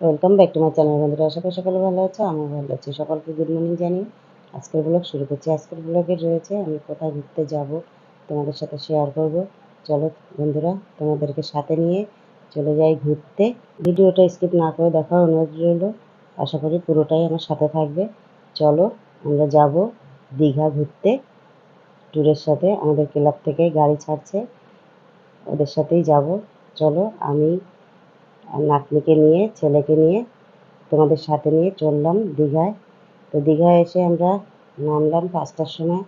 Welcome back to my channel বন্ধুরা। আশা করি সকালে ভালো আছে, আমিও ভালো আছি। সকালকে গুড মর্নিং জানি আজকের ব্লগ শুরু করছি। আজকের ব্লগে রয়েছে, আমি কোথায় ঘুরতে যাব তোমাদের সাথে শেয়ার করব। চলো বন্ধুরা, তোমাদেরকে সাথে নিয়ে চলে যাই ঘুরতে। ভিডিওটা স্কিপ না করে দেখার অনুরোধ রইল। আশা করি পুরোটাই আমার সাথে থাকবে। চলো আমরা যাব দীঘা ঘুরতে। ট্যুরের সাথে আমাদের ক্লাব থেকে গাড়ি ছাড়ছে, ওদের সাথেই যাব। চলো আমি নাতনিকে নিয়ে, ছেলেকে নিয়ে তোমাদের সাথে নিয়ে চললাম দীঘায়। তো দীঘায় এসে আমরা নামলাম পাঁচটার সময়।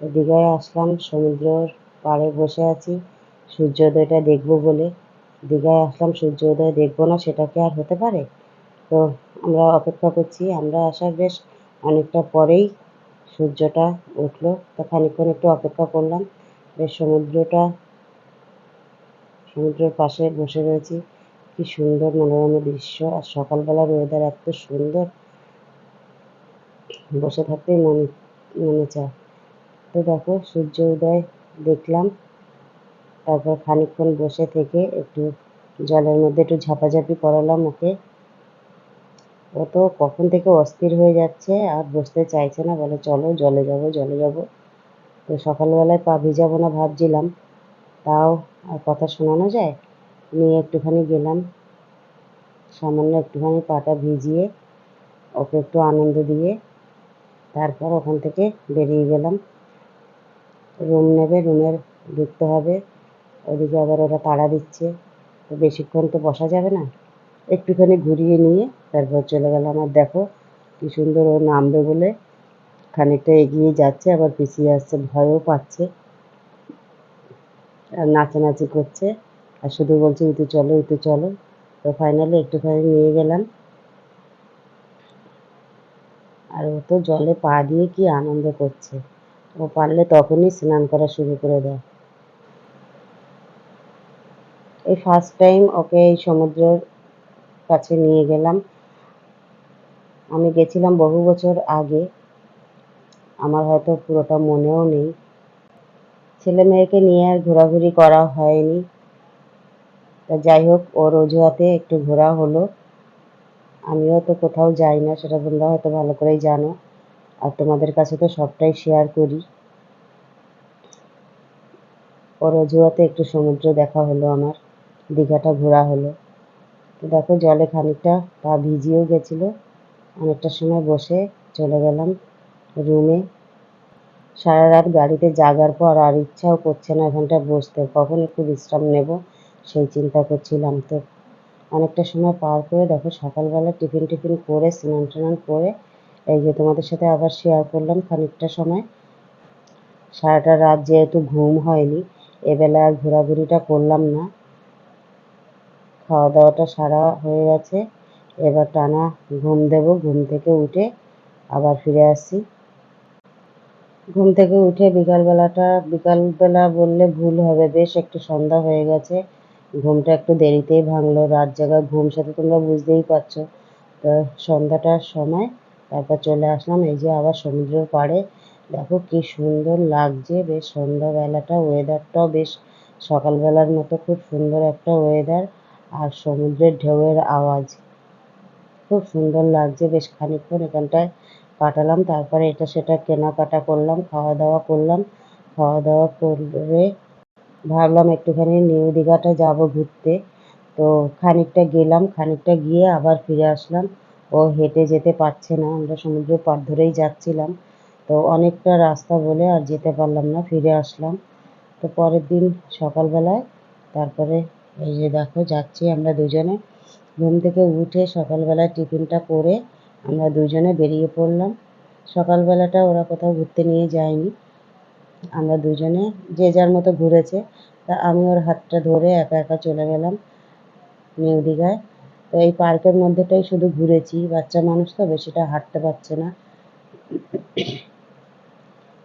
তো দীঘায় আসলাম, সমুদ্রর পাড়ে বসে আছি। সূর্যোদয়টা দেখব বলে। দীঘায় আসলাম, সূর্যোদয় দেখব না, সেটা কি আর হতে পারে? তো আমরা অপেক্ষা করছি। আমরা আসার বেশ অনেকটা পরেই সূর্যটা উঠল। তো খানিকক্ষণ একটু অপেক্ষা করলাম। বেশ সমুদ্রটা, সমুদ্রের পাশে বসে রয়েছি। কি সুন্দর মনোরম দৃশ্য। আর সকালবেলার ওয়েদার এত সুন্দর। বসে থাকতেই মন, মনে চায়। তো দেখো, সূর্য উদয় দেখলাম। তারপর খানিকক্ষণ বসে থেকে একটু জলের মধ্যে একটু ঝাপাঝাপি করালাম ওকে। ও তো কখন থেকে অস্থির হয়ে যাচ্ছে, আর বসতে চাইছে না। বলে, চলো, জলে যাব জলে যাব। তো সকালবেলায় পা ভিজাবো না ভাবছিলাম। তাও আর কথা শোনানো যায়? নিয়ে একটুখানি গেলাম। সামান্য একটুখানি পাটা ভিজিয়ে ওকে একটু আনন্দ দিয়ে তারপর ওখান থেকে বেরিয়ে গেলাম। রুম নেবে রুমের ঢুকতে হবে। ওদিকে আবার ওরা তাড়া দিচ্ছে। তো বেশিক্ষণ তো বসা যাবে না। একটুখানি ঘুরিয়ে নিয়ে তারপর চলে গেলাম। আর দেখো কী সুন্দর ও নামবে বলে খানিকটা এগিয়ে যাচ্ছে, আবার পিছিয়ে আসছে, ভয়ও পাচ্ছে। আর নাচানাচি করছে। আর শুধু বলছে ইতু চলো ইতু চলো। তো ফাইনালি একটুখানি নিয়ে গেলাম। আর ও তো জলে পা দিয়ে কি আনন্দ করছে। ও পারলে তখনই স্নান করা শুরু করে দেয়। এই ফার্স্ট টাইম ওকে এই সমুদ্রের কাছে নিয়ে গেলাম। আমি গেছিলাম বহু বছর আগে। আমার হয়তো পুরোটা মনেও নেই। ছেলে মেয়েকে নিয়ে আর ঘোরাঘুরি করা হয়নি। তা যাই হোক, ওর অজুহাতে একটু ঘোরা হলো। আমিও তো কোথাও যাই না, সেটা তোমরা হয়তো ভালো করেই জানো। আর তোমাদের কাছে তো সবটাই শেয়ার করি। ওর অজুহাতে একটু সমুদ্র দেখা হলো আমার, দীঘাটা ঘোরা হলো। তো দেখো, জলে খানিকটা পা ভিজিয়েও গেছিল। অনেকটা সময় বসে চলে গেলাম রুমে সারা রাত গাড়িতে জাগার পর আর ইচ্ছাও করছে না এখানটা বসতে। কখন একটু বিশ্রাম নেব? সেই চিন্তা করছিলাম তো। অনেকটা সময় পার করে দেখো সকালবেলা টিফিন টিফিন করে, স্নান টান করে, এই যে তোমাদের সাথে আবার শেয়ার করলাম খানিকটা সময়। সারাটা রাত যেহেতু ঘুম হয়নি, এবেলা আর ঘোরাঘুরিটা করলাম না। খাওয়া দাওয়াটা সারা হয়ে গেছে, এবার টানা ঘুম দেব, ঘুম থেকে উঠে আবার ফিরে আসি। ঘুম থেকে উঠে বিকালবেলাটা, বিকালবেলা বললে ভুল হবে, বেশ একটু সন্ধ্যা হয়ে গেছে। ঘুমটা একটু দেরিতেই ভাঙলো, রাত জাগা ঘুম সাথে তোমরা বুঝতেই পারছ। তো সন্ধ্যাটার সময় তারপর চলে আসলাম, এই যে আবার সমুদ্রের পাড়ে। দেখো কি সুন্দর লাগছে, বেশ সন্ধ্যাবেলাটা ওয়েদারটাও বেশ সকালবেলার মতো, খুব সুন্দর একটা ওয়েদার আর সমুদ্রের ঢেউয়ের আওয়াজ, খুব সুন্দর লাগছে, বেশ খানিকক্ষণ এখানটায় কাটালাম। তারপরে এটা সেটা কেনাকাটা করলাম খাওয়া দাওয়া করলাম। খাওয়া দাওয়া করে ভাবলাম একটুখানি নিউ দীঘাটা যাব ঘুরতে। তো খানিকটা গেলাম, খানিকটা গিয়ে আবার ফিরে আসলাম। ও হেঁটে যেতে পারছে না, আমরা সমুদ্র পাড় ধরেই যাচ্ছিলাম। তো অনেকটা রাস্তা বলে আর যেতে পারলাম না, ফিরে আসলাম। তো পরের দিন সকালবেলায় তারপরে এই যে দেখো যাচ্ছি আমরা দুজনে। ঘুম থেকে উঠে সকালবেলায় টিফিনটা করে আমরা দুজনে বেরিয়ে পড়লাম। সকালবেলাটা ওরা কোথাও ঘুরতে নিয়ে যায়নি। আমরা দুজনে যে যার মতো ঘুরেছে, তা আমি ওর হাতটা ধরে একা একা চলে গেলাম নিউ দীঘায় তো এই পার্কের মধ্যেটাই শুধু ঘুরেছি, বাচ্চা মানুষ তো বেশিটা হাঁটতে পারছে না।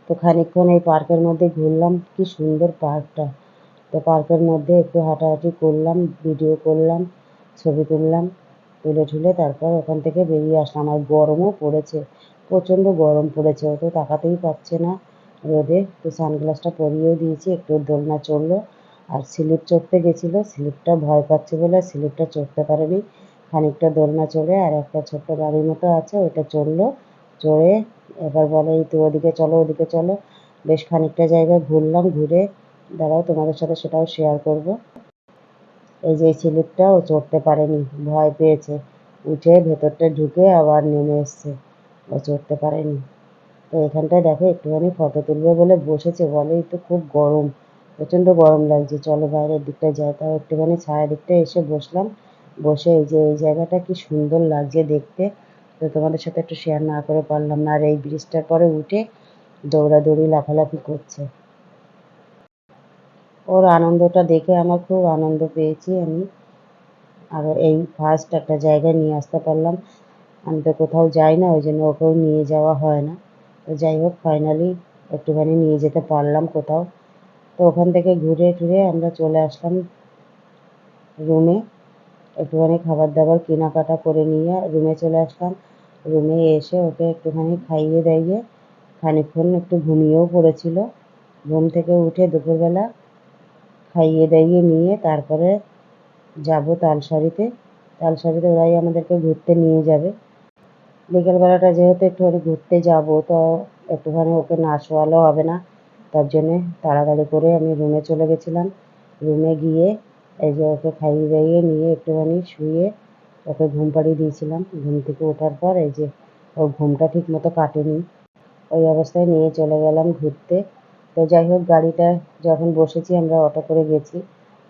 তো খানিকক্ষণ এই পার্কের মধ্যে ঘুরলাম, কি সুন্দর পার্কটা। তো পার্কের মধ্যে একটু হাঁটাহাঁটি করলাম, ভিডিও করলাম, ছবি তুললাম, তুলে ঠুলে তারপর ওখান থেকে বেরিয়ে আসলাম। আর গরমও পড়েছে, প্রচণ্ড গরম পড়েছে ও তো তাকাতেই পারছে না। রোদে তো সানগ্লাসটা পরিয়েও দিয়েছি, একটু দোলনা চড়লো। আর স্লিপ চড়তে গেছিল, স্লিপটা ভয় পাচ্ছে বলে স্লিপটা চড়তে পারেনি। খানিকটা দোলনা চড়ে আর একটা ছোট্ট গাড়ির মতো আছে ওটা চড়লো। চড়ে এবার বলে, এই তো ওদিকে চলো ওদিকে চলো। বেশ খানিকটা জায়গায় ঘুরলাম, ঘুরে দাঁড়াও, তোমাদের সাথে সেটাও শেয়ার করব। এই যে স্লিপটা ও চড়তে পারেনি, ভয় পেয়েছে। উঠে ভেতরটা ঢুকে আবার নেমে এসছে। ও চড়তে পারেনি। তো এখানটায় দেখো, একটুখানি ফটো তুলবে বলে বসেছে। বলে তো খুব গরম, প্রচণ্ড গরম লাগছে। চলো বাইরের দিকটা যাই। তাও একটুখানি ছায়া দিকটা এসে বসলাম। বসে এই যে, এই জায়গাটা কি সুন্দর লাগছে দেখতে। তো তোমাদের সাথে একটু শেয়ার না করে পারলাম না। আর এই ব্রিজটার পরে উঠে দৌড়াদৌড়ি লাফালাফি করছে। ওর আনন্দটা দেখে আমার খুব আনন্দ পেয়েছি আমি। আর এই ফার্স্ট একটা জায়গায় নিয়ে আসতে পারলাম। আমি তো কোথাও যাই না, ওই জন্য ওকেও নিয়ে যাওয়া হয় না। তো যাই হোক ফাইনালি একটুখানি নিয়ে যেতে পারলাম কোথাও। তো ওখান থেকে ঘুরে টুরে আমরা চলে আসলাম রুমে একটুখানি খাবার দাবার কেনাকাটা করে নিয়ে রুমে চলে আসলাম। রুমে এসে ওকে একটুখানি খাইয়ে দাইয়ে খানিকক্ষণ একটু ঘুমিয়েও পড়েছিল। ঘুম থেকে উঠে দুপুরবেলা খাইয়ে দাইয়ে নিয়ে তারপরে যাব তালসারিতে তালসারিতে ওরাই আমাদেরকে ঘুরতে নিয়ে যাবে। বিকেলবেলাটা যেহেতু একটুখানি ঘুরতে যাব, তো একটুখানি ওকে না শোয়ালেও হবে না। তার জন্যে তাড়াতাড়ি করে আমি রুমে চলে গেছিলাম। রুমে গিয়ে এই যে ওকে খাইয়ে দাইয়ে নিয়ে একটুখানি শুয়ে ওকে ঘুম পাড়িয়ে দিয়েছিলাম। ঘুম থেকে ওঠার পর এই যে ওর ঘুমটা ঠিক মতো কাটেনি। ওই অবস্থায় নিয়ে চলে গেলাম ঘুরতে। তো যাই হোক, গাড়িটা যখন বসেছি আমরা অটো করে গেছি।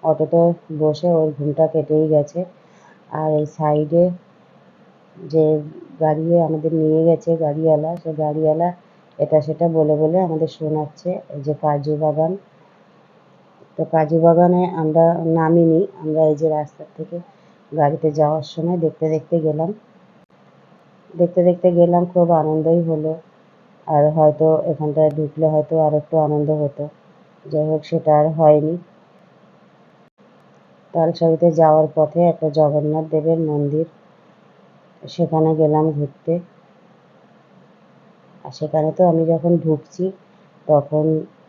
অটোতে বসে ওর ঘুমটা কেটেই গেছে। আর এই সাইডে যে গাড়ি আমাদের নিয়ে গেছে গাড়িওয়ালা, সে গাড়িওয়ালা এটা সেটা বলে বলে আমাদের শোনাচ্ছে যে কাজু বাগান। তো কাজু বাগানে আমরা নামিনি, আমরা এই যে রাস্তার থেকে গাড়িতে যাওয়ার সময় দেখতে দেখতে গেলাম। দেখতে দেখতে গেলাম, খুব আনন্দই হলো। আর হয়তো এখানটায় ঢুকলে হয়তো আর একটু আনন্দ হতো। যাই হোক, সেটা আর হয়নি। তালসারিতে যাওয়ার পথে একটা জগন্নাথ দেবের মন্দির। সেখানে গেলাম ঘুরতে। আর সেখানে তো আমি যখন ঢুকছি, তখন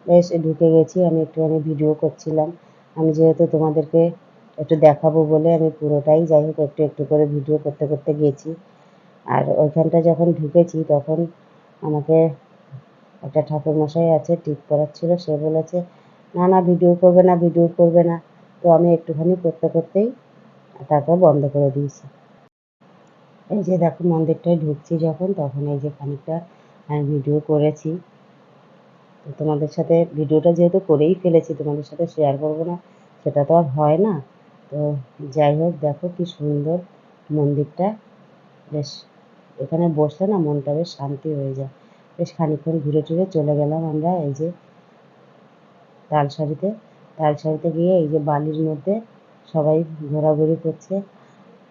বেশ ঢুকে গেছি, আমি একটুখানি ভিডিও করছিলাম। আমি যেহেতু তোমাদেরকে একটু দেখাবো বলে আমি পুরোটাই যাই হোক, একটু একটু করে ভিডিও করতে করতে গেছি। আর ওইখানটা যখন ঢুকেছি, তখন আমাকে একটা ঠাকুরমশাই আছে টিপ করাচ্ছিল। সে বলেছে, না না ভিডিও করবে না ভিডিও করবে না। তো আমি একটুখানি করতে করতেই তারপর বন্ধ করে দিয়েছি। এই যে দেখো মন্দিরটায় ঢুকছি যখন, তখন এই যে খানিকটা আমি ভিডিও করেছি। তোমাদের সাথে ভিডিওটা যেহেতু করেই ফেলেছি, তোমাদের সাথে শেয়ার করব না, সেটা তো আর হয় না। তো যাই হোক, দেখো কি সুন্দর মন্দিরটা। বেশ, এখানে বসলে না মনটা বেশ শান্তি হয়ে যায়। বেশ খানিকক্ষণ ঘুরে টুরে চলে গেলাম আমরা এই যে তালসারিতে তালসারিতে গিয়ে এই যে বালির মধ্যে সবাই ঘোরাঘুরি করছে।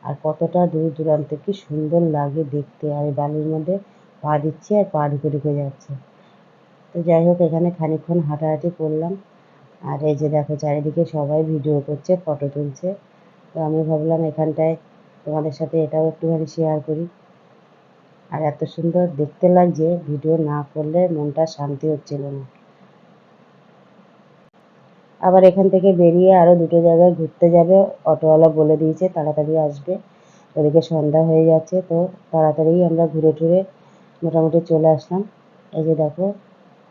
আর কতটা দূর দূরান্ত কি সুন্দর লাগে দেখতে। আর এই বালির মধ্যে পা দিচ্ছে আর পা ঢুকে ঢুকে যাচ্ছে। তো যাই হোক, এখানে খানিকক্ষণ হাঁটাহাঁটি করলাম। আর এই যে দেখো, চারিদিকে সবাই ভিডিও করছে, ফটো তুলছে। তো আমি ভাবলাম এখানটায় তোমাদের সাথে এটাও একটুখানি শেয়ার করি। আর এত সুন্দর দেখতে লাগছে, ভিডিও না করলে মনটা শান্তি হচ্ছিল না। আবার এখান থেকে বেরিয়ে আরও দুটো জায়গায় ঘুরতে যাবে। অটোওয়ালা বলে দিয়েছে, তাড়াতাড়ি আসবে। ওদিকে সন্ধ্যা হয়ে যাচ্ছে, তো তাড়াতাড়ি আমরা ঘুরে টুরে মোটামুটি চলে আসলাম। এই যে দেখো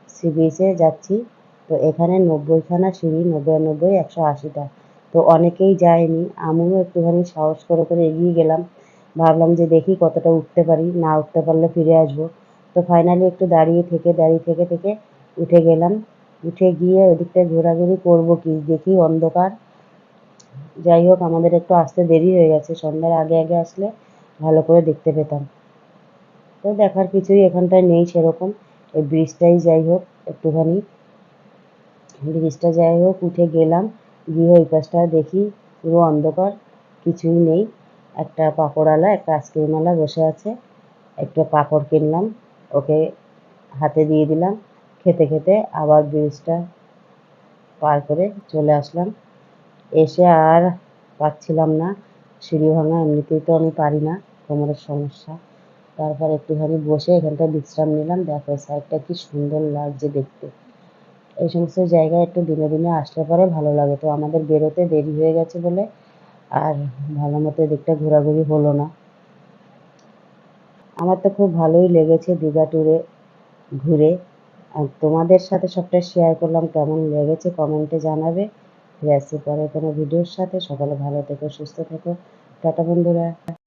সি বিচে যাচ্ছি। তো এখানে নব্বইখানা সিঁড়ি, নব্বই নব্বই, একশো আশিটা। তো অনেকেই যায়নি। আমিও একটুখানি সাহস করে করে এগিয়ে গেলাম। ভাবলাম যে দেখি কতটা উঠতে পারি। না উঠতে পারলে ফিরে আসব। তো ফাইনালি একটু দাঁড়িয়ে থেকে দাঁড়িয়ে থেকে থেকে উঠে গেলাম। উঠে গিয়ে ওদিকটায় ঘোরাঘুরি করব কি? দেখি অন্ধকার। যাই হোক, আমাদের একটু আসতে দেরি হয়ে গেছে। সন্ধ্যার আগে আগে আসলে ভালো করে দেখতে পেতাম। তো দেখার কিছুই এখানটায় নেই সেরকম। এই ব্রিজটাই যাই হোক, একটুখানি। ব্রিজটা যাই হোক, উঠে গেলাম। গিয়ে ওই পাশটা দেখি পুরো অন্ধকার, কিছুই নেই। একটা পাঁপড়ওয়ালা, একটা আইসক্রিমওয়ালা বসে আছে। একটা পাঁপড় কিনলাম, ওকে হাতে দিয়ে দিলাম। খেতে খেতে আবার ব্রিজটা পার করে চলে আসলাম। এসে আর পাচ্ছিলাম না। সিঁড়ি ভাঙা, এমনিতেই তো আমি পারি না, কোমরের সমস্যা। তারপর একটুখানি বসে এখানটা বিশ্রাম নিলাম। দেখো সাইডটা কি সুন্দর লাগছে দেখতে। এই সমস্ত জায়গায় একটু দিনে দিনে আসলে পরে ভালো লাগে। তো আমাদের বেরোতে দেরি হয়ে গেছে বলে আর ভালো মতো এদিকটা ঘোরাঘুরি হলো না। আমার তো খুব ভালোই লেগেছে দীঘা ট্যুরে ঘুরে। আর তোমাদের সাথে সবটা শেয়ার করলাম, কেমন লেগেছে কমেন্টে জানাবে। ফিরে আসছি পরে কোনো ভিডিওর সাথে। সকালে ভালো থেকো, সুস্থ থেকো। টাটা বন্ধুরা।